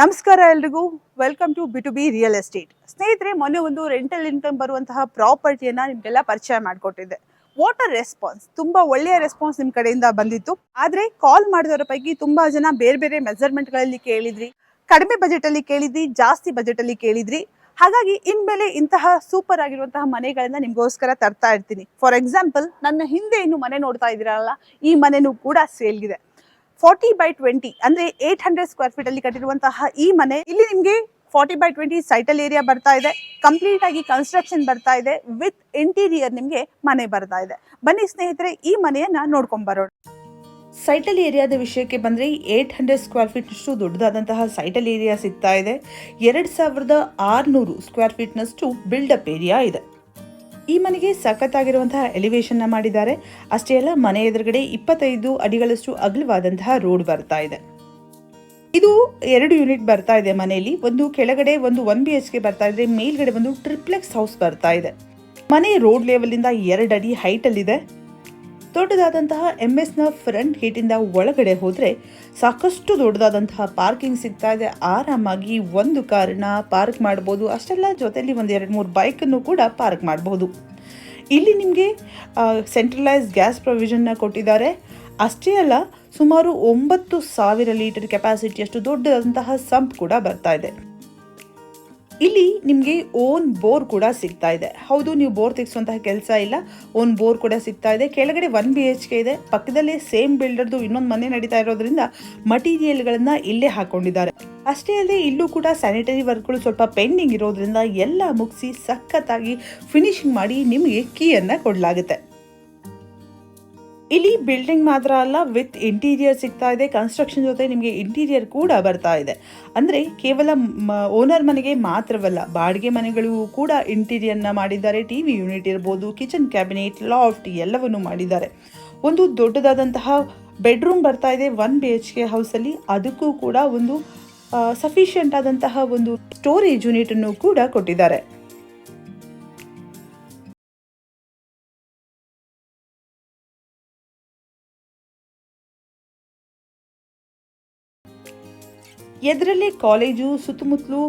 ನಮಸ್ಕಾರ ಎಲ್ರಿಗೂ. Welcome to B to B real estate ಸ್ನೇಹಿತರೆ, ಮೊನ್ನೆ ಒಂದು ರೆಂಟಲ್ ಇನ್ಕಮ್ ಬರುವಂತಹ ಪ್ರಾಪರ್ಟಿಯನ್ನು ನಿಮಗೆಲ್ಲ ಪರಿಚಯ ಮಾಡಿಕೊಟ್ಟಿದ್ದೆ. ವಾಟರ್ ರೆಸ್ಪಾನ್ಸ್ ತುಂಬಾ ಒಳ್ಳೆಯ ರೆಸ್ಪಾನ್ಸ್ ನಿಮ್ಮ ಕಡೆಯಿಂದ ಬಂದಿತ್ತು. ಆದರೆ ಕಾಲ್ ಮಾಡಿದವರ ಪೈಕಿ ತುಂಬಾ ಜನ ಬೇರೆ ಬೇರೆ ಮೆಸರ್ಮೆಂಟ್ಗಳಲ್ಲಿ ಕೇಳಿದ್ರಿ, ಕಡಿಮೆ ಬಜೆಟ್ ಅಲ್ಲಿ ಕೇಳಿದ್ರಿ, ಜಾಸ್ತಿ ಬಜೆಟ್ ಅಲ್ಲಿ ಕೇಳಿದ್ರಿ. ಹಾಗಾಗಿ ಇನ್ಮೇಲೆ ಇಂತಹ ಸೂಪರ್ ಆಗಿರುವಂತಹ ಮನೆಗಳನ್ನ ನಿಮಗೋಸ್ಕರ ತರ್ತಾ ಇರ್ತೀನಿ. ಫಾರ್ ಎಕ್ಸಾಂಪಲ್ ನನ್ನ ಹಿಂದೆ ಇನ್ನು ಮನೆ ನೋಡ್ತಾ ಇದ್ದೀರಲ್ಲ, ಈ ಮನೆನೂ ಕೂಡ ಸೇಲ್ಗಿದೆ ಫಾರ್ಟಿ ಬೈ ಟ್ವೆಂಟಿ ಅಂದ್ರೆ ಏಟ್ ಹಂಡ್ರೆಡ್ ಸ್ಕ್ವೇರ್ ಫೀಟ್ ಅಲ್ಲಿ ಕಟ್ಟಿರುವಂತಹ ಈ ಮನೆ, ಇಲ್ಲಿ ನಿಮ್ಗೆ ಫಾರ್ಟಿ ಬೈ ಟ್ವೆಂಟಿ ಸೈಟಲ್ ಏರಿಯಾ ಬರ್ತಾ ಇದೆ. ಕಂಪ್ಲೀಟ್ ಆಗಿ ಕನ್ಸ್ಟ್ರಕ್ಷನ್ ಬರ್ತಾ ಇದೆ. ವಿತ್ ಇಂಟೀರಿಯರ್ ನಿಮ್ಗೆ ಮನೆ ಬರ್ತಾ ಇದೆ. ಬನ್ನಿ ಸ್ನೇಹಿತರೆ, ಈ ಮನೆಯನ್ನ ನೋಡ್ಕೊಂಡ್ ಬರೋಣ. ಸೈಟಲ್ ಏರಿಯಾದ ವಿಷಯಕ್ಕೆ ಬಂದರೆ ಏಟ್ ಹಂಡ್ರೆಡ್ ಸ್ಕ್ವೇರ್ ಫೀಟ್ನಷ್ಟು ದೊಡ್ಡದಾದಂತಹ ಸೈಟಲ್ ಏರಿಯಾ ಸಿಗ್ತಾ ಇದೆ. ಎರಡು ಸಾವಿರದ ಆರುನೂರು ಸ್ಕ್ವೇರ್ ಫೀಟ್ನಷ್ಟು ಬಿಲ್ಡಪ್ ಏರಿಯಾ ಇದೆ. ಈ ಮನೆಗೆ ಸಖತ್ತಾಗಿರುವಂತಹ ಎಲಿವೇಶನ್ನ ಮಾಡಿದ್ದಾರೆ. ಅಷ್ಟೇ ಅಲ್ಲ, ಮನೆ ಎದುರುಗಡೆ ಇಪ್ಪತ್ತೈದು ಅಡಿಗಳಷ್ಟು ಅಗಲವಾದಂತಹ ರೋಡ್ ಬರ್ತಾ ಇದೆ. ಇದು ಎರಡು ಯೂನಿಟ್ ಬರ್ತಾ ಇದೆ ಮನೆಯಲ್ಲಿ. ಒಂದು ಕೆಳಗಡೆ ಒಂದು ಒನ್ ಬಿ ಎಚ್ ಕೆ ಬರ್ತಾ ಇದೆ, ಮೇಲ್ಗಡೆ ಒಂದು ಟ್ರಿಪ್ಲೆಕ್ಸ್ ಹೌಸ್ ಬರ್ತಾ ಇದೆ. ಮನೆ ರೋಡ್ ಲೆವೆಲಿಂದ ಎರಡು ಅಡಿ ಹೈಟ್ ಅಲ್ಲಿದೆ. ದೊಡ್ಡದಾದಂತಹ ಎಂ ನ ಫ್ರಂಟ್ ಗೇಟಿಂದ ಒಳಗಡೆ ಹೋದ್ರೆ ಸಾಕಷ್ಟು ದೊಡ್ಡದಾದಂತಹ ಪಾರ್ಕಿಂಗ್ ಸಿಗ್ತಾ ಇದೆ. ಆರಾಮಾಗಿ ಒಂದು ಕಾರನ್ನ ಪಾರ್ಕ್ ಮಾಡ್ಬೋದು. ಅಷ್ಟೆಲ್ಲ ಜೊತೆಯಲ್ಲಿ ಒಂದು ಎರಡು ಮೂರು ಬೈಕನ್ನು ಕೂಡ ಪಾರ್ಕ್ ಮಾಡ್ಬೋದು. ಇಲ್ಲಿ ನಿಮಗೆ ಸೆಂಟ್ರಲೈಸ್ ಗ್ಯಾಸ್ ಪ್ರೊವಿಷನ್ನ ಕೊಟ್ಟಿದ್ದಾರೆ. ಅಷ್ಟೇ ಅಲ್ಲ, ಸುಮಾರು ಒಂಬತ್ತು ಸಾವಿರ ಲೀಟರ್ ಕೆಪಾಸಿಟಿಯಷ್ಟು ದೊಡ್ಡದಾದಂತಹ ಸಂಪ್ ಕೂಡ ಬರ್ತಾ ಇದೆ. ಇಲ್ಲಿ ನಿಮಗೆ ಓನ್ ಬೋರ್ ಕೂಡ ಸಿಗ್ತಾ ಇದೆ. ಹೌದು, ನೀವು ಬೋರ್ ತೆಗೆಸುವಂತಹ ಕೆಲಸ ಇಲ್ಲ. ಓನ್ ಬೋರ್ ಕೂಡ ಸಿಗ್ತಾ ಇದೆ. ಕೆಳಗಡೆ ಒನ್ ಬಿ ಎಚ್ ಕೆ ಇದೆ. ಪಕ್ಕದಲ್ಲೇ ಸೇಮ್ ಬಿಲ್ಡರ್ದು ಇನ್ನೊಂದು ಮನೆ ನಡೀತಾ ಇರೋದ್ರಿಂದ ಮಟೀರಿಯಲ್ಗಳನ್ನು ಇಲ್ಲೇ ಹಾಕೊಂಡಿದ್ದಾರೆ. ಅಷ್ಟೇ ಅಲ್ಲದೆ ಇಲ್ಲೂ ಕೂಡ ಸ್ಯಾನಿಟರಿ ವರ್ಕ್ಗಳು ಸ್ವಲ್ಪ ಪೆಂಡಿಂಗ್ ಇರೋದ್ರಿಂದ ಎಲ್ಲ ಮುಗಿಸಿ ಸಖತ್ತಾಗಿ ಫಿನಿಶಿಂಗ್ ಮಾಡಿ ನಿಮಗೆ ಕೀಯನ್ನು ಕೊಡಲಾಗುತ್ತೆ. ಇಲ್ಲಿ ಬಿಲ್ಡಿಂಗ್ ಮಾತ್ರ ಅಲ್ಲ ವಿತ್ ಇಂಟೀರಿಯರ್ ಸಿಗ್ತಾ ಇದೆ. ಕನ್ಸ್ಟ್ರಕ್ಷನ್ ಜೊತೆ ನಿಮಗೆ ಇಂಟೀರಿಯರ್ ಕೂಡ ಬರ್ತಾ ಇದೆ. ಅಂದರೆ ಕೇವಲ ಓನರ್ ಮನೆಗೆ ಮಾತ್ರವಲ್ಲ, ಬಾಡಿಗೆ ಮನೆಗಳಿಗೂ ಕೂಡ ಇಂಟೀರಿಯರ್ನ ಮಾಡಿದ್ದಾರೆ. ಟಿ ವಿ ಯೂನಿಟ್ ಇರ್ಬೋದು ಕಿಚನ್ ಕ್ಯಾಬಿನೆಟ್ ಲಾಫ್ಟ್ ಎಲ್ಲವನ್ನು ಮಾಡಿದ್ದಾರೆ. ಒಂದು ದೊಡ್ಡದಾದಂತಹ ಬೆಡ್ರೂಮ್ ಬರ್ತಾ ಇದೆ ಒನ್ ಬಿ ಎಚ್ ಕೆ ಹೌಸಲ್ಲಿ ಅದಕ್ಕೂ ಕೂಡ ಒಂದು ಸಫಿಷಿಯಂಟ್ ಆದಂತಹ ಒಂದು ಸ್ಟೋರೇಜ್ ಯೂನಿಟನ್ನು ಕೂಡ ಕೊಟ್ಟಿದ್ದಾರೆ. ಎದರಲ್ಲೇ ಕಾಲೇಜು, ಸುತ್ತಮುತ್ತಲು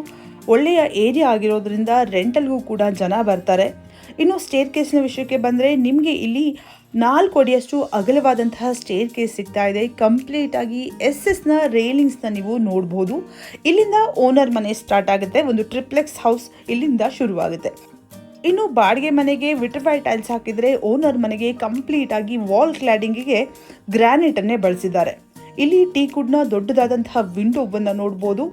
ಒಳ್ಳೆಯ ಏರಿಯಾ ಆಗಿರೋದ್ರಿಂದ ರೆಂಟಲ್ಗೂ ಕೂಡ ಜನ ಬರ್ತಾರೆ. ಇನ್ನು ಸ್ಟೇರ್ ಕೇಸ್ನ ವಿಷಯಕ್ಕೆ ಬಂದರೆ ನಿಮಗೆ ಇಲ್ಲಿ ನಾಲ್ಕು ಅಡಿಯಷ್ಟು ಅಗಲವಾದಂತಹ ಸ್ಟೇರ್ ಕೇಸ್ ಸಿಗ್ತಾ ಇದೆ. ಕಂಪ್ಲೀಟ್ ಆಗಿ ಎಸ್ ಎಸ್ನ ರೇಲಿಂಗ್ಸ್ನ ನೀವು ನೋಡ್ಬೋದು. ಇಲ್ಲಿಂದ ಓನರ್ ಮನೆ ಸ್ಟಾರ್ಟ್ ಆಗುತ್ತೆ. ಒಂದು ಟ್ರಿಪ್ಲೆಕ್ಸ್ ಹೌಸ್ ಇಲ್ಲಿಂದ ಶುರುವಾಗುತ್ತೆ. ಇನ್ನು ಬಾಡಿಗೆ ಮನೆಗೆ ವಿಟ್ರಿಫೈ ಟೈಲ್ಸ್ ಹಾಕಿದರೆ ಓನರ್ ಮನೆಗೆ ಕಂಪ್ಲೀಟಾಗಿ ವಾಲ್ ಕ್ಲಾಡಿಂಗಿಗೆ ಗ್ರಾನೈಟನ್ನೇ ಬಳಸಿದ್ದಾರೆ. ಇಲ್ಲಿ ಟೀ ಕುಡ್ನ ದೊಡ್ಡದಾದಂತಹ ವಿಂಡೋವನ್ನ ನೋಡ್ಬೋದು.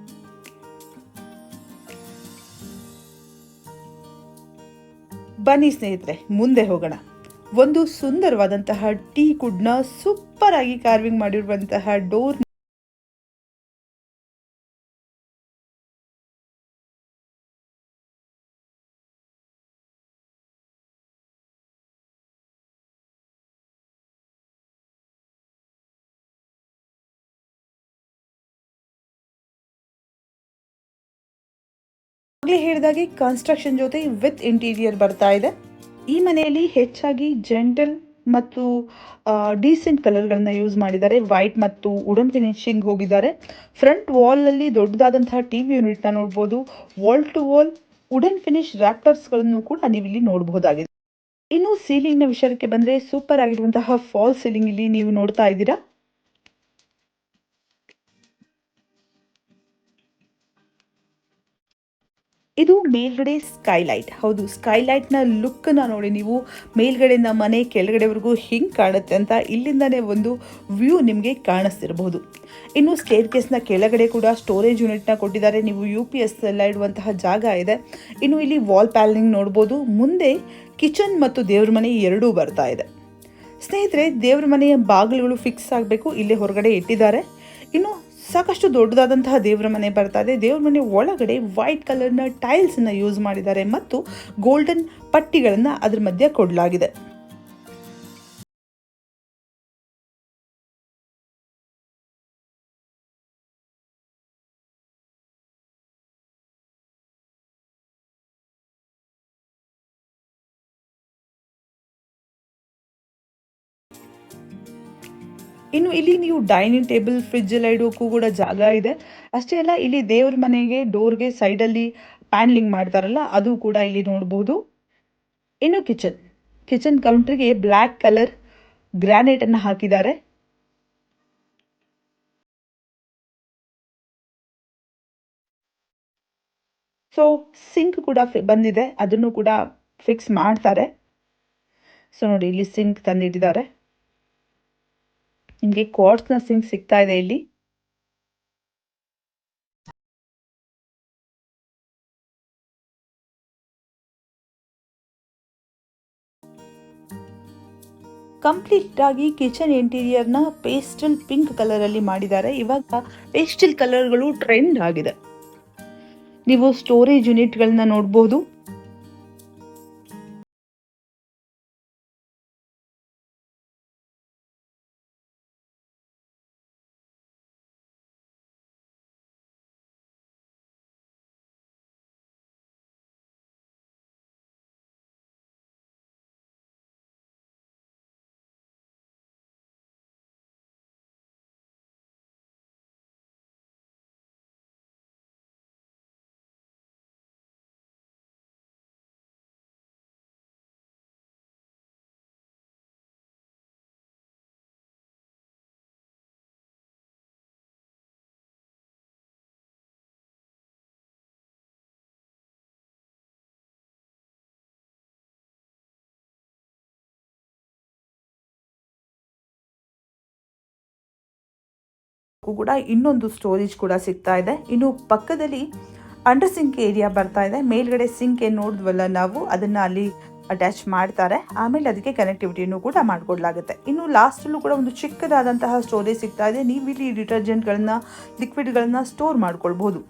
ಬನ್ನಿ ಸ್ನೇಹಿತರೆ, ಮುಂದೆ ಹೋಗೋಣ. ಒಂದು ಸುಂದರವಾದಂತಹ ಟೀ ಕುಡ್ನ ಸೂಪರ್ ಆಗಿ ಕಾರ್ವಿಂಗ್ ಮಾಡಿರುವಂತಹ ಡೋರ್ ಹೇಳಿದಾಗೆ ಕನ್ಸ್ಟ್ರಕ್ಷನ್ ಜೊತೆ ವಿತ್ ಇಂಟೀರಿಯರ್ ಬರ್ತಾ ಇದೆ. ಈ ಮನೆಯಲ್ಲಿ ಹೆಚ್ಚಾಗಿ ಜೆಂಟಲ್ ಮತ್ತು ಡೀಸೆಂಟ್ ಕಲರ್ಗಳನ್ನ ಯೂಸ್ ಮಾಡಿದ್ದಾರೆ. ವೈಟ್ ಮತ್ತು ವುಡನ್ ಫಿನಿಶಿಂಗ್ ಹೋಗಿದ್ದಾರೆ. ಫ್ರಂಟ್ ವಾಲಲ್ಲಿ ದೊಡ್ಡದಾದಂತಹ ಟಿ ವಿ ಯೂನಿಟ್ನ ನೋಡ್ಬೋದು. Wall to wall wooden finish ರ್ಯಾಪ್ಟರ್ಸ್ಗಳನ್ನು ಕೂಡ ನೀವು ಇಲ್ಲಿ ನೋಡಬಹುದಾಗಿದೆ. ಇನ್ನು ಸೀಲಿಂಗ್ನ ವಿಷಯಕ್ಕೆ ಬಂದರೆ ಸೂಪರ್ ಆಗಿರುವಂತಹ ಫಾಲ್ ಸೀಲಿಂಗ್ ಇಲ್ಲಿ ನೀವು ನೋಡ್ತಾ ಇದ್ದೀರಾ. ಇದು ಮೇಲ್ಗಡೆ ಸ್ಕೈಲೈಟ್ ಹೌದು ಸ್ಕೈಲೈಟ್ನ ನ ನೋಡಿ ನೀವು ಮೇಲ್ಗಡೆಯಿಂದ ಮನೆ ಕೆಳಗಡೆವರೆಗೂ ಹಿಂಗೆ ಕಾಣುತ್ತೆ ಅಂತ ಇಲ್ಲಿಂದನೇ ಒಂದು ವ್ಯೂ ನಿಮಗೆ ಕಾಣಿಸ್ತಿರಬಹುದು. ಇನ್ನು ಸ್ಟೇರ್ ಕೇಸ್ನ ಕೆಳಗಡೆ ಕೂಡ ಸ್ಟೋರೇಜ್ ಯೂನಿಟ್ನ ಕೊಟ್ಟಿದ್ದಾರೆ. ನೀವು ಯು ಪಿ ಎಸ್ ಎಲ್ಲ ಇಡುವಂತಹ ಜಾಗ ಇದೆ. ಇನ್ನು ಇಲ್ಲಿ ವಾಲ್ ಪ್ಯಾಲಿಂಗ್ ನೋಡ್ಬೋದು. ಮುಂದೆ ಕಿಚನ್ ಮತ್ತು ದೇವ್ರ ಮನೆ ಎರಡೂ ಬರ್ತಾ ಇದೆ. ಸ್ನೇಹಿತರೆ, ದೇವ್ರ ಮನೆಯ ಬಾಗಿಲುಗಳು ಫಿಕ್ಸ್ ಆಗಬೇಕು. ಇಲ್ಲೇ ಹೊರಗಡೆ ಇಟ್ಟಿದ್ದಾರೆ. ಇನ್ನು ಸಾಕಷ್ಟು ದೊಡ್ಡದಾದಂತಹ ದೇವರ ಮನೆ ಬರ್ತಾ ಇದೆ. ದೇವ್ರ ಮನೆ ಒಳಗಡೆ ವೈಟ್ ಕಲರ್ನ ಟೈಲ್ಸನ್ನು ಯೂಸ್ ಮಾಡಿದ್ದಾರೆ ಮತ್ತು ಗೋಲ್ಡನ್ ಪಟ್ಟಿಗಳನ್ನು ಅದರ ಮಧ್ಯೆ ಕೊಡಲಾಗಿದೆ. ಇನ್ನು ಇಲ್ಲಿ ನೀವು ಡೈನಿಂಗ್ ಟೇಬಲ್ ಫ್ರಿಜ್ ಎಲ್ಲ ಇಡೋಕ್ಕೂ ಕೂಡ ಜಾಗ ಇದೆ. ಅಷ್ಟೇ ಅಲ್ಲ, ಇಲ್ಲಿ ದೇವ್ರ ಮನೆಗೆ ಡೋರ್ಗೆ ಸೈಡಲ್ಲಿ ಪ್ಯಾನ್ಲಿಂಗ್ ಮಾಡ್ತಾರಲ್ಲ, ಅದು ಕೂಡ ಇಲ್ಲಿ ನೋಡ್ಬೋದು. ಇನ್ನು ಕಿಚನ್ ಕಿಚನ್ ಕೌಂಟ್ರಿಗೆ ಬ್ಲ್ಯಾಕ್ ಕಲರ್ ಗ್ರಾನೈಟ್ ಅನ್ನು ಹಾಕಿದ್ದಾರೆ. ಸೊ ಸಿಂಕ್ ಕೂಡ ಬಂದಿದೆ. ಅದನ್ನು ಕೂಡ ಫಿಕ್ಸ್ ಮಾಡ್ತಾರೆ. ಸೊ ನೋಡಿ, ಇಲ್ಲಿ ಸಿಂಕ್ ತಂದಿಟ್ಟಿದ್ದಾರೆ. ನಿಮಗೆ ಕ್ವಾರ್ಟ್ಸ್ನ ಸಿಂಕ್ ಸಿಗ್ತಾ ಇದೆ ಇಲ್ಲಿ. ಕಂಪ್ಲೀಟ್ ಆಗಿ ಕಿಚನ್ ಇಂಟೀರಿಯರ್ನ ಪೇಸ್ಟಲ್ ಪಿಂಕ್ ಕಲರ್ ಅಲ್ಲಿ ಮಾಡಿದ್ದಾರೆ. ಇವಾಗ ಪೇಸ್ಟಲ್ ಕಲರ್ಗಳು ಟ್ರೆಂಡ್ ಆಗಿದೆ. ನೀವು ಸ್ಟೋರೇಜ್ ಯೂನಿಟ್ಗಳನ್ನ ನೋಡಬಹುದು ಕೂಡ ಇನ್ನೊಂದು ಸ್ಟೋರೇಜ್ ಕೂಡ ಸಿಗ್ತಾ ಇದೆ. ಇನ್ನು ಪಕ್ಕದಲ್ಲಿ ಅಂಡರ್ ಸಿಂಕ್ ಏರಿಯಾ ಬರ್ತಾ ಇದೆ. ಮೇಲ್ಗಡೆ ಸಿಂಕ್ ಏನು ನೋಡಿದ್ವಲ್ಲ ನಾವು, ಅದನ್ನ ಅಲ್ಲಿ ಅಟ್ಯಾಚ್ ಮಾಡ್ತಾರೆ. ಆಮೇಲೆ ಅದಕ್ಕೆ ಕನೆಕ್ಟಿವಿಟಿಯನ್ನು ಕೂಡ ಮಾಡಿಕೊಡ್ಲಾಗುತ್ತೆ. ಇನ್ನು ಲಾಸ್ಟಲ್ಲೂ ಕೂಡ ಒಂದು ಚಿಕ್ಕದಾದಂತಹ ಸ್ಟೋರೇಜ್ ಸಿಗ್ತಾ ಇದೆ. ನೀವು ಇಲ್ಲಿ ಡಿಟರ್ಜೆಂಟ್ಗಳನ್ನ ಲಿಕ್ವಿಡ್ಗಳನ್ನ ಸ್ಟೋರ್ ಮಾಡ್ಕೊಳ್ಬಹುದು.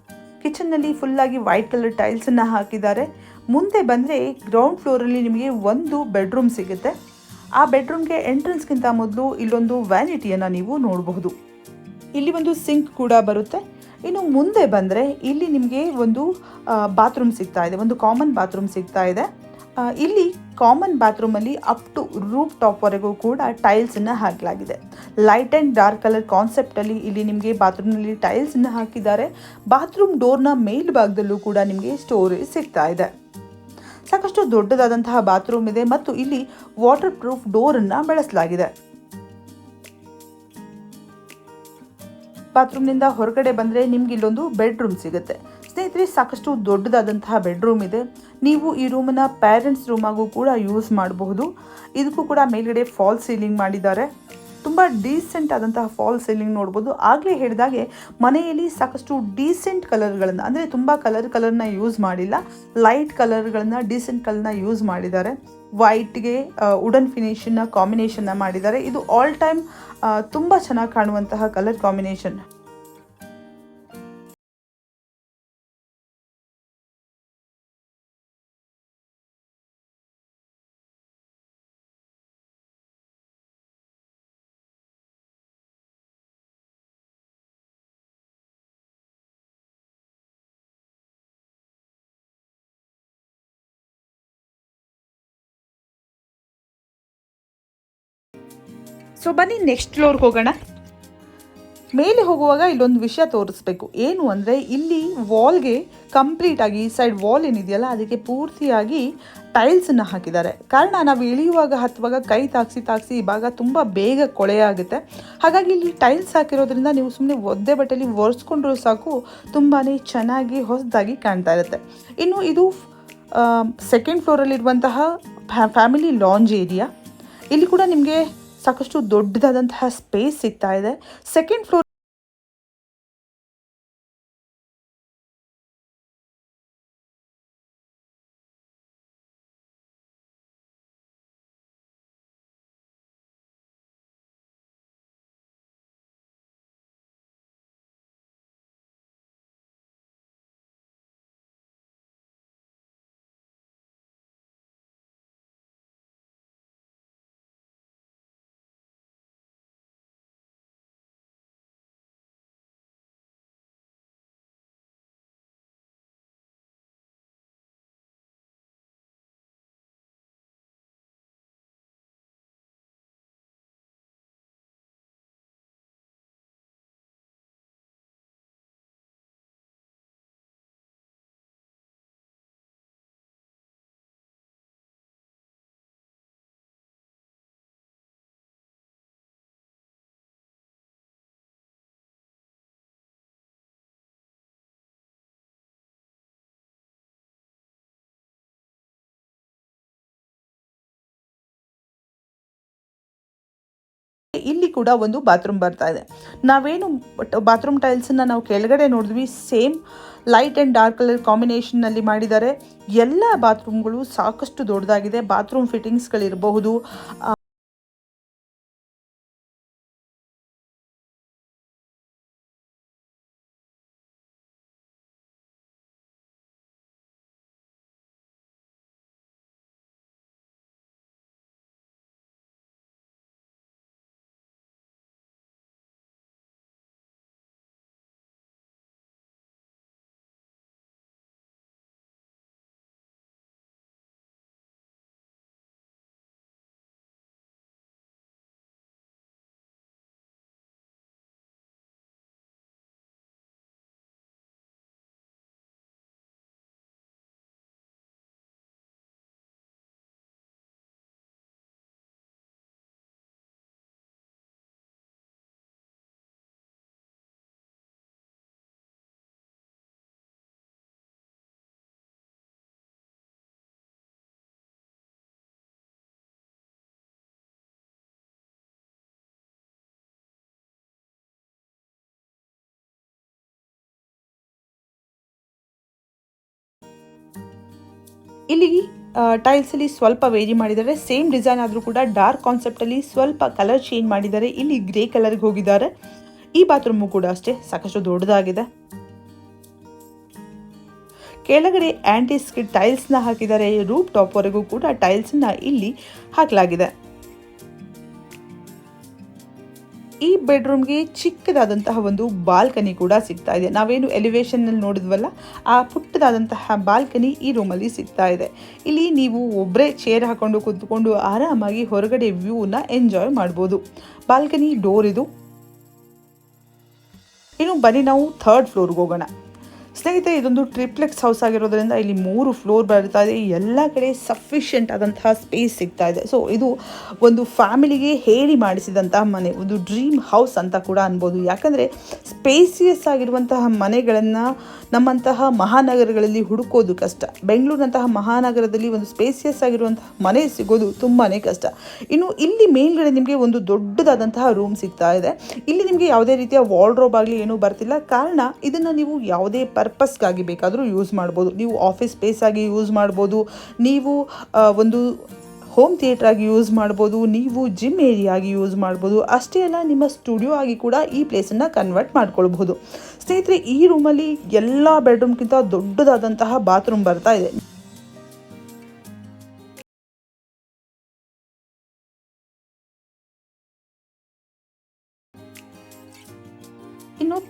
ಕಿಚನ್ನಲ್ಲಿ ಆಗಿ ವೈಟ್ ಕಲರ್ ಟೈಲ್ಸ್ ಅನ್ನ ಹಾಕಿದ್ದಾರೆ. ಮುಂದೆ ಬಂದರೆ ಗ್ರೌಂಡ್ ಫ್ಲೋರಲ್ಲಿ ನಿಮಗೆ ಒಂದು ಬೆಡ್ರೂಮ್ ಸಿಗುತ್ತೆ. ಆ ಬೆಡ್ರೂಮ್ಗೆ ಎಂಟ್ರೆನ್ಸ್ಗಿಂತ ಮೊದಲು ಇಲ್ಲೊಂದು ವ್ಯಾನಿಟಿಯನ್ನು ನೀವು ನೋಡಬಹುದು. ಇಲ್ಲಿ ಒಂದು ಸಿಂಕ್ ಕೂಡ ಬರುತ್ತೆ. ಇನ್ನು ಮುಂದೆ ಬಂದರೆ ಇಲ್ಲಿ ನಿಮಗೆ ಒಂದು ಬಾತ್ರೂಮ್ ಸಿಗ್ತಾ ಇದೆ. ಒಂದು ಕಾಮನ್ ಬಾತ್ರೂಮ್ ಸಿಗ್ತಾ ಇದೆ. ಇಲ್ಲಿ ಕಾಮನ್ ಬಾತ್ರೂಮಲ್ಲಿ ಅಪ್ ಟು ರೂಫ್ ಟಾಪ್ವರೆಗೂ ಕೂಡ ಟೈಲ್ಸನ್ನು ಹಾಕಲಾಗಿದೆ. ಲೈಟ್ ಆ್ಯಂಡ್ ಡಾರ್ಕ್ ಕಲರ್ ಕಾನ್ಸೆಪ್ಟಲ್ಲಿ ಇಲ್ಲಿ ನಿಮಗೆ ಬಾತ್ರೂಮ್ನಲ್ಲಿ ಟೈಲ್ಸನ್ನು ಹಾಕಿದ್ದಾರೆ. ಬಾತ್ರೂಮ್ ಡೋರ್ನ ಮೇಲ್ಭಾಗದಲ್ಲೂ ಕೂಡ ನಿಮಗೆ ಸ್ಟೋರೇಜ್ ಸಿಗ್ತಾ ಇದೆ. ಸಾಕಷ್ಟು ದೊಡ್ಡದಾದಂತಹ ಬಾತ್ರೂಮ್ ಇದೆ ಮತ್ತು ಇಲ್ಲಿ ವಾಟರ್ ಪ್ರೂಫ್ ಡೋರನ್ನು ಬಳಸಲಾಗಿದೆ. ಬಾತ್ರೂಮ್ನಿಂದ ಹೊರಗಡೆ ಬಂದರೆ ನಿಮ್ಗೆ ಇಲ್ಲೊಂದು ಬೆಡ್ರೂಮ್ ಸಿಗುತ್ತೆ. ಸ್ನೇಹಿತರೆ, ಸಾಕಷ್ಟು ದೊಡ್ಡದಾದಂತಹ ಬೆಡ್ರೂಮ್ ಇದೆ. ನೀವು ಈ ರೂಮನ್ನ ಪ್ಯಾರೆಂಟ್ಸ್ ರೂಮಾಗೂ ಕೂಡ ಯೂಸ್ ಮಾಡಬಹುದು. ಇದಕ್ಕೂ ಕೂಡ ಮೇಲ್ಗಡೆ ಫಾಲ್ ಸೀಲಿಂಗ್ ಮಾಡಿದ್ದಾರೆ. ತುಂಬ ಡೀಸೆಂಟ್ ಆದಂತಹ ಫಾಲ್ ಸೀಲಿಂಗ್ ನೋಡ್ಬೋದು. ಆಗಲೇ ಹೇಳಿದಾಗೆ, ಮನೆಯಲ್ಲಿ ಸಾಕಷ್ಟು ಡೀಸೆಂಟ್ ಕಲರ್ಗಳನ್ನು ಅಂದರೆ ತುಂಬ ಕಲರ್ ಕಲರ್ನ ಯೂಸ್ ಮಾಡಿಲ್ಲ ಲೈಟ್ ಕಲರ್ಗಳನ್ನು ಡೀಸೆಂಟ್ ಕಲರ್ನ ಯೂಸ್ ಮಾಡಿದ್ದಾರೆ. ವೈಟ್ಗೆ ವುಡನ್ ಫಿನಿಷನ್ನ ಕಾಂಬಿನೇಷನ್ನ ಮಾಡಿದ್ದಾರೆ. ಇದು ಆಲ್ ಟೈಮ್ ತುಂಬ ಚೆನ್ನಾಗಿ ಕಾಣುವಂತಹ ಕಲರ್ ಕಾಂಬಿನೇಷನ್ ಸೊ ಬನ್ನಿ ನೆಕ್ಸ್ಟ್ ಫ್ಲೋರ್ಗೆ ಹೋಗೋಣ. ಮೇಲೆ ಹೋಗುವಾಗ ಇಲ್ಲೊಂದು ವಿಷಯ ತೋರಿಸ್ಬೇಕು. ಏನು ಅಂದರೆ, ಇಲ್ಲಿ ವಾಲ್ಗೆ ಕಂಪ್ಲೀಟ್ ಆಗಿ ಈ ಸೈಡ್ ವಾಲ್ ಏನಿದೆಯಲ್ಲ, ಅದಕ್ಕೆ ಪೂರ್ತಿಯಾಗಿ ಟೈಲ್ಸನ್ನು ಹಾಕಿದ್ದಾರೆ. ಕಾರಣ, ನಾವು ಇಳಿಯುವಾಗ, ಹತ್ತುವಾಗ ಕೈ ತಾಗಿಸಿ ತಾಗಿಸಿ ಈ ಭಾಗ ತುಂಬ ಬೇಗ ಕೊಳೆಯಾಗುತ್ತೆ ಹಾಗಾಗಿ ಇಲ್ಲಿ ಟೈಲ್ಸ್ ಹಾಕಿರೋದ್ರಿಂದ ನೀವು ಸುಮ್ಮನೆ ಒದ್ದೆ ಬಟ್ಟೆಲಿ ಒರೆಸ್ಕೊಂಡ್ರೂ ಸಾಕು ತುಂಬಾ ಚೆನ್ನಾಗಿ ಹೊಸದಾಗಿ ಕಾಣ್ತಾ ಇರುತ್ತೆ. ಇನ್ನು ಇದು ಸೆಕೆಂಡ್ ಫ್ಲೋರಲ್ಲಿರುವಂತಹ ಫ್ಯಾಮಿಲಿ ಲಾಂಜ್ ಏರಿಯಾ ಇಲ್ಲಿ ಕೂಡ ನಿಮಗೆ ಸಾಕಷ್ಟು ದೊಡ್ಡದಾದಂತಹ ಸ್ಪೇಸ್ ಸಿಗ್ತಾ ಇದೆ. ಸೆಕೆಂಡ್ ಫ್ಲೋರ್ ಇಲ್ಲಿ ಕೂಡ ಒಂದು ಬಾತ್ರೂಮ್ ಬರ್ತಾ ಇದೆ. ನಾವೇನು ಬಾತ್ರೂಮ್ ಟೈಲ್ಸನ್ನು ನಾವು ಕೆಳಗಡೆ ನೋಡಿದ್ವಿ same light and dark colour ಕಾಂಬಿನೇಷನ್ನಲ್ಲಿ ಮಾಡಿದ್ದಾರೆ. ಎಲ್ಲ ಬಾತ್ರೂಮ್ಗಳು ಸಾಕಷ್ಟು ದೊಡ್ಡದಾಗಿದೆ. ಬಾತ್ರೂಮ್ ಫಿಟ್ಟಿಂಗ್ಸ್ಗಳಿರಬಹುದು ಇಲ್ಲಿ ಟೈಲ್ಸ್ ಅಲ್ಲಿ ಸ್ವಲ್ಪ ವೇರಿ ಮಾಡಿದ್ದಾರೆ. ಸೇಮ್ ಡಿಸೈನ್ ಆದರೂ ಕೂಡ ಡಾರ್ಕ್ ಕಾನ್ಸೆಪ್ಟ್ ಅಲ್ಲಿ ಸ್ವಲ್ಪ ಕಲರ್ ಚೇಂಜ್ ಮಾಡಿದ್ದಾರೆ. ಇಲ್ಲಿ ಗ್ರೇ ಕಲರ್ಗೆ ಹೋಗಿದ್ದಾರೆ. ಈ ಬಾತ್ರೂಮು ಕೂಡ ಅಷ್ಟೇ, ಸಾಕಷ್ಟು ದೊಡ್ಡದಾಗಿದೆ. ಕೆಳಗಡೆ ಆಂಟಿ ಸ್ಕಿಡ್ ಟೈಲ್ಸ್ನ ಹಾಕಿದ್ದಾರೆ. ರೂಪ್ ಟಾಪ್ ವರೆಗೂ ಕೂಡ ಟೈಲ್ಸ್ನ ಇಲ್ಲಿ ಹಾಕಲಾಗಿದೆ. ಈ ಬೆಡ್ರೂಮ್ಗೆ ಚಿಕ್ಕದಾದಂತಹ ಒಂದು ಬಾಲ್ಕನಿ ಕೂಡ ಸಿಗ್ತಾ ಇದೆ. ನಾವೇನು ಎಲಿವೇಶನ್ನಲ್ಲಿ ನೋಡಿದ್ವಲ್ಲ, ಆ ಪುಟ್ಟದಾದಂತಹ ಬಾಲ್ಕನಿ ಈ ರೂಮಲ್ಲಿ ಸಿಗ್ತಾ ಇದೆ. ಇಲ್ಲಿ ನೀವು ಒಬ್ಬರೇ ಚೇರ್ ಹಾಕೊಂಡು ಕೂತ್ಕೊಂಡು ಆರಾಮಾಗಿ ಹೊರಗಡೆ ವ್ಯೂನ ಎಂಜಾಯ್ ಮಾಡ್ಬೋದು. ಬಾಲ್ಕನಿ ಡೋರ್ ಇದು ಇನ್ನು ಬನ್ನಿ ನಾವು ಥರ್ಡ್ ಫ್ಲೋರ್ಗೆ ಹೋಗೋಣ. ಸ್ನೇಹಿತರೆ, ಇದೊಂದು ಟ್ರಿಪ್ಲೆಕ್ಸ್ ಹೌಸ್ ಆಗಿರೋದ್ರಿಂದ ಇಲ್ಲಿ ಮೂರು ಫ್ಲೋರ್ ಬರ್ತಾ ಇದೆ. ಎಲ್ಲ ಕಡೆ ಸಫಿಷಿಯೆಂಟ್ ಆದಂತಹ ಸ್ಪೇಸ್ ಸಿಗ್ತಾ ಇದೆ. ಸೊ ಇದು ಒಂದು ಫ್ಯಾಮಿಲಿಗೆ ಹೇಳಿ ಮಾಡಿಸಿದಂತಹ ಮನೆ, ಒಂದು ಡ್ರೀಮ್ ಹೌಸ್ ಅಂತ ಕೂಡ ಅನ್ಬೋದು. ಯಾಕಂದರೆ ಸ್ಪೇಸಿಯಸ್ ಆಗಿರುವಂತಹ ಮನೆಗಳನ್ನು ನಮ್ಮಂತಹ ಮಹಾನಗರಗಳಲ್ಲಿ ಹುಡುಕೋದು ಕಷ್ಟ. ಬೆಂಗಳೂರಿನಂತಹ ಮಹಾನಗರದಲ್ಲಿ ಒಂದು ಸ್ಪೇಸಿಯಸ್ ಆಗಿರುವಂತಹ ಮನೆ ಸಿಗೋದು ತುಂಬಾ ಕಷ್ಟ. ಇನ್ನು ಇಲ್ಲಿ ಮೇಲ್ಗಡೆ ನಿಮಗೆ ಒಂದು ದೊಡ್ಡದಾದಂತಹ ರೂಮ್ ಸಿಗ್ತಾ ಇದೆ. ಇಲ್ಲಿ ನಿಮಗೆ ಯಾವುದೇ ರೀತಿಯ ವಾರ್ಡ್ರೋಬ್ ಆಗಲಿ ಏನೂ ಬರ್ತಿಲ್ಲ. ಕಾರಣ ಇದನ್ನು ನೀವು ಯಾವುದೇ ಪರ್ಪಸ್ಗಾಗಿ ಬೇಕಾದರೂ ಯೂಸ್ ಮಾಡ್ಬೋದು. ನೀವು ಆಫೀಸ್ ಸ್ಪೇಸ್ ಯೂಸ್ ಮಾಡ್ಬೋದು. ನೀವು ಒಂದು ಹೋಮ್ ಥಿಯೇಟರ್ ಆಗಿ ಯೂಸ್ ಮಾಡ್ಬೋದು. ನೀವು ಜಿಮ್ ಏರಿಯಾಗಿ ಯೂಸ್ ಮಾಡ್ಬೋದು. ಅಷ್ಟೇ ಅಲ್ಲ, ನಿಮ್ಮ ಸ್ಟುಡಿಯೋ ಆಗಿ ಕೂಡ ಈ ಪ್ಲೇಸನ್ನು ಕನ್ವರ್ಟ್ ಮಾಡ್ಕೊಳ್ಬಹುದು. ಸ್ನೇಹಿತರೆ, ಈ ರೂಮಲ್ಲಿ ಎಲ್ಲ ಬೆಡ್ರೂಮ್ಗಿಂತ ದೊಡ್ಡದಾದಂತಹ ಬಾತ್ರೂಮ್ ಬರ್ತಾ ಇದೆ.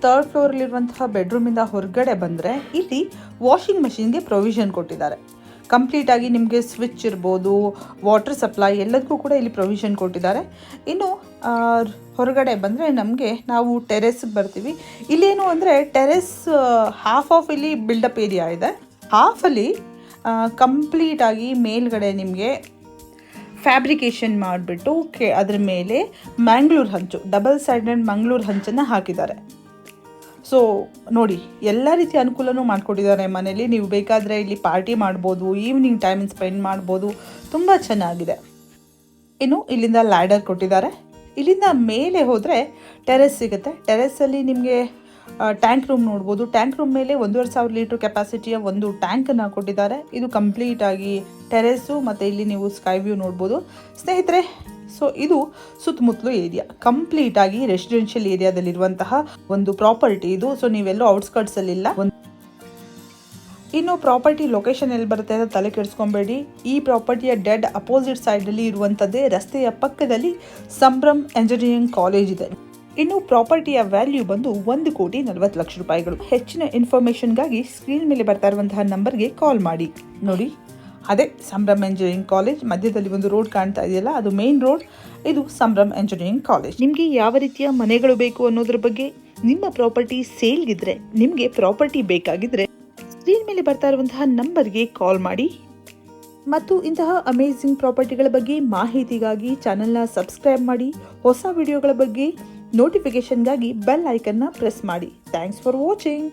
ಥರ್ಡ್ ಫ್ಲೋರಲ್ಲಿರುವಂತಹ ಬೆಡ್ರೂಮಿಂದ ಹೊರಗಡೆ ಬಂದರೆ ಇಲ್ಲಿ ವಾಷಿಂಗ್ ಮೆಷಿನ್ಗೆ ಪ್ರೊವಿಷನ್ ಕೊಟ್ಟಿದ್ದಾರೆ. ಕಂಪ್ಲೀಟ್ ಆಗಿ ನಿಮಗೆ ಸ್ವಿಚ್ ಇರ್ಬೋದು ವಾಟರ್ ಸಪ್ಲೈ ಎಲ್ಲದಕ್ಕೂ ಕೂಡ ಇಲ್ಲಿ ಪ್ರೊವಿಷನ್ ಕೊಟ್ಟಿದ್ದಾರೆ. ಇನ್ನು ಹೊರಗಡೆ ಬಂದರೆ ನಮಗೆ ನಾವು ಟೆರೆಸ್ಗೆ ಬರ್ತೀವಿ. ಇಲ್ಲೇನು ಅಂದರೆ ಟೆರೆಸ್ ಹಾಫ್ ಆಫ್ ಇಲ್ಲಿ ಬಿಲ್ಡಪ್ ಏರಿಯಾ ಇದೆ. ಹಾಫಲ್ಲಿ ಕಂಪ್ಲೀಟಾಗಿ ಮೇಲ್ಗಡೆ ನಿಮಗೆ ಫ್ಯಾಬ್ರಿಕೇಷನ್ ಮಾಡಿಬಿಟ್ಟು, ಕೆ, ಅದ್ರ ಮೇಲೆ ಮ್ಯಾಂಗ್ಳೂರ್ ಹಂಚು ಡಬಲ್ ಸೈಡೆಡ್ ಮಂಗ್ಳೂರು ಹಂಚನ್ನು ಹಾಕಿದ್ದಾರೆ. ಸೊ ನೋಡಿ, ಎಲ್ಲ ರೀತಿ ಅನುಕೂಲನೂ ಮಾಡಿಕೊಟ್ಟಿದ್ದಾರೆ ಮನೇಲಿ ನೀವು ಬೇಕಾದರೆ ಇಲ್ಲಿ ಪಾರ್ಟಿ ಮಾಡ್ಬೋದು ಈವ್ನಿಂಗ್ ಟೈಮ್ ಸ್ಪೆಂಡ್ ಮಾಡ್ಬೋದು. ತುಂಬ ಚೆನ್ನಾಗಿದೆ. ಇನ್ನು ಇಲ್ಲಿಂದ ಲ್ಯಾಡರ್ ಕೊಟ್ಟಿದ್ದಾರೆ. ಇಲ್ಲಿಂದ ಮೇಲೆ ಹೋದರೆ ಟೆರೆಸ್ ಸಿಗುತ್ತೆ. ಟೆರೆಸ್ಸಲ್ಲಿ ನಿಮಗೆ ಟ್ಯಾಂಕ್ ರೂಮ್ ನೋಡ್ಬೋದು. ಟ್ಯಾಂಕ್ ರೂಮ್ ಮೇಲೆ ಒಂದೂವರೆ ಸಾವಿರ ಲೀಟ್ರ್ ಕೆಪಾಸಿಟಿಯ ಒಂದು ಟ್ಯಾಂಕನ್ನು ಕೊಟ್ಟಿದ್ದಾರೆ. ಇದು ಕಂಪ್ಲೀಟಾಗಿ ಟೆರೆಸ್ಸು ಮತ್ತು ಇಲ್ಲಿ ನೀವು ಸ್ಕೈ ವ್ಯೂ ನೋಡ್ಬೋದು. ಸ್ನೇಹಿತರೆ ಸೊ ಇದು ಸುತ್ತಮುತ್ತಲು ಏರಿಯಾ. ಕಂಪ್ಲೀಟ್ ಆಗಿ ರೆಸಿಡೆನ್ಷಿಯಲ್ ಏರಿಯಾದಲ್ಲಿರುವಂತಹ ಒಂದು ಪ್ರಾಪರ್ಟಿ ಇದು. ಸೊ ನೀವೆಲ್ಲೋ ಅಲ್ಲಿ ಇಲ್ಲ. ಇನ್ನು ಪ್ರಾಪರ್ಟಿ ಲೊಕೇಶನ್ ಎಲ್ಲಿ ಬರುತ್ತೆ ಅಂತ ತಲೆ ಕೆಡಿಸ್ಕೊಬೇಡಿ. ಈ ಪ್ರಾಪರ್ಟಿಯ ಡೆಡ್ ಅಪೋಸಿಟ್ ಸೈಡಲ್ಲಿ ಇರುವಂಥದ್ದೇ ರಸ್ತೆಯ ಪಕ್ಕದಲ್ಲಿ ಸಂಭ್ರಮ್ ಎಂಜಿನಿಯರಿಂಗ್ ಕಾಲೇಜ್ ಇದೆ. ಇನ್ನು ಪ್ರಾಪರ್ಟಿಯ ವ್ಯಾಲ್ಯೂ ಬಂದು ಒಂದು ಕೋಟಿ ನಲವತ್ತು ಲಕ್ಷ ರೂಪಾಯಿಗಳು. ಹೆಚ್ಚಿನ ಇನ್ಫಾರ್ಮೇಶನ್ಗಾಗಿ ಸ್ಕ್ರೀನ್ ಮೇಲೆ ಬರ್ತಾ ಇರುವಂತಹ ನಂಬರ್ಗೆ ಕಾಲ್ ಮಾಡಿ. ನೋಡಿ. ಅದೇ ಸಂಭ್ರಮ್ ಎಂಜಿನಿಯರಿಂಗ್ ಕಾಲೇಜ್. ಮಧ್ಯದಲ್ಲಿ ಒಂದು ರೋಡ್ ಕಾಣ್ತಾ ಇದೆಯಲ್ಲ, ಅದು ಮೇನ್ ರೋಡ್ ಇದು ಸಂಭ್ರಮ್ ಎಂಜಿನಿಯರಿಂಗ್ ಕಾಲೇಜ್. ನಿಮಗೆ ಯಾವ ರೀತಿಯ ಮನೆಗಳು ಬೇಕು ಅನ್ನೋದ್ರ ಬಗ್ಗೆ, ನಿಮ್ಮ ಪ್ರಾಪರ್ಟಿ ಸೇಲ್ಗಿದ್ರೆ ನಿಮಗೆ ಪ್ರಾಪರ್ಟಿ ಬೇಕಾಗಿದ್ರೆ ಸ್ಕ್ರೀನ್ ಮೇಲೆ ಬರ್ತಾ ಇರುವಂತಹ ನಂಬರ್ಗೆ ಕಾಲ್ ಮಾಡಿ. ಮತ್ತು ಇಂತಹ ಅಮೇಝಿಂಗ್ ಪ್ರಾಪರ್ಟಿಗಳ ಬಗ್ಗೆ ಮಾಹಿತಿಗಾಗಿ ಚಾನೆಲ್ನ ಸಬ್ಸ್ಕ್ರೈಬ್ ಮಾಡಿ. ಹೊಸ ವಿಡಿಯೋಗಳ ಬಗ್ಗೆ ನೋಟಿಫಿಕೇಷನ್ಗಾಗಿ ಬೆಲ್ ಐಕನ್ನ ಪ್ರೆಸ್ ಮಾಡಿ. Thanks for watching